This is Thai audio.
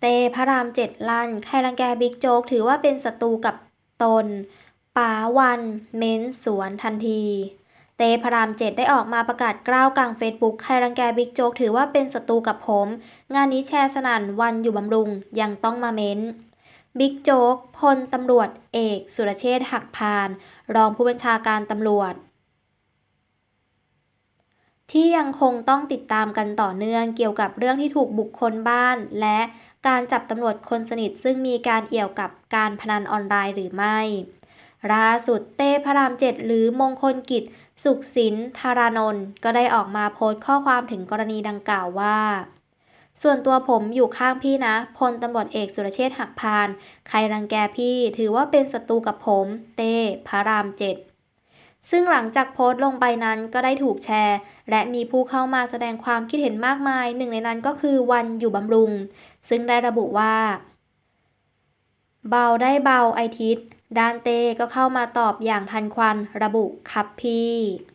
เต้พระรามเจ็ดลั่น ใครรังแกบิ๊กโจ๊กถือว่าเป็นศัตรูกับตนป๋าวันเม้นสวนทันที เต้พระรามเจ็ดได้ออกมาประกาศกล้าวกลางเฟซบุ๊กใครรังแกบิ๊กโจ๊กถือว่าเป็นศัตรูกับผม งานนี้แชร์สนั่นวันอยู่บำรุงยังต้องมาเม้นบิ๊กโจ๊กพลตำรวจเอก สุรเชษฐ์หักพาน รองผู้บัญชาการตำรวจ ที่ยังคงต้องติดตามกันต่อเนื่องเกี่ยวกับเรื่องที่ถูกบุคคลบ้าน และการจับตำรวจคนสนิทซึ่งมีการเอี่ยวกับการพนันออนไลน์หรือไม่ล่าสุดเต้พระรามเจ็ดหรือมงคลกิจ สุขสินธารานนท์ก็ได้ออกมาโพสต์ข้อความถึงกรณีดังกล่าวว่า ส่วนตัวผมอยู่ข้างพี่นะพลตำรวจเอกสุรเชษฐ์หักพาน ใครรังแกพี่ถือว่าเป็นศัตรูกับผม เต้พระรามเจ็ด ซึ่งหลังจากโพสต์ลงไปนั้นก็ได้ถูกแชร์ และมีผู้เข้ามาแสดงความคิดเห็นมากมาย หนึ่งในนั้นก็คือวันอยู่บำรุง ซึ่งได้ระบุว่า เบาได้เบาไอทิศด้านเต้ก็เข้ามาตอบอย่างทันควันระบุครับพี่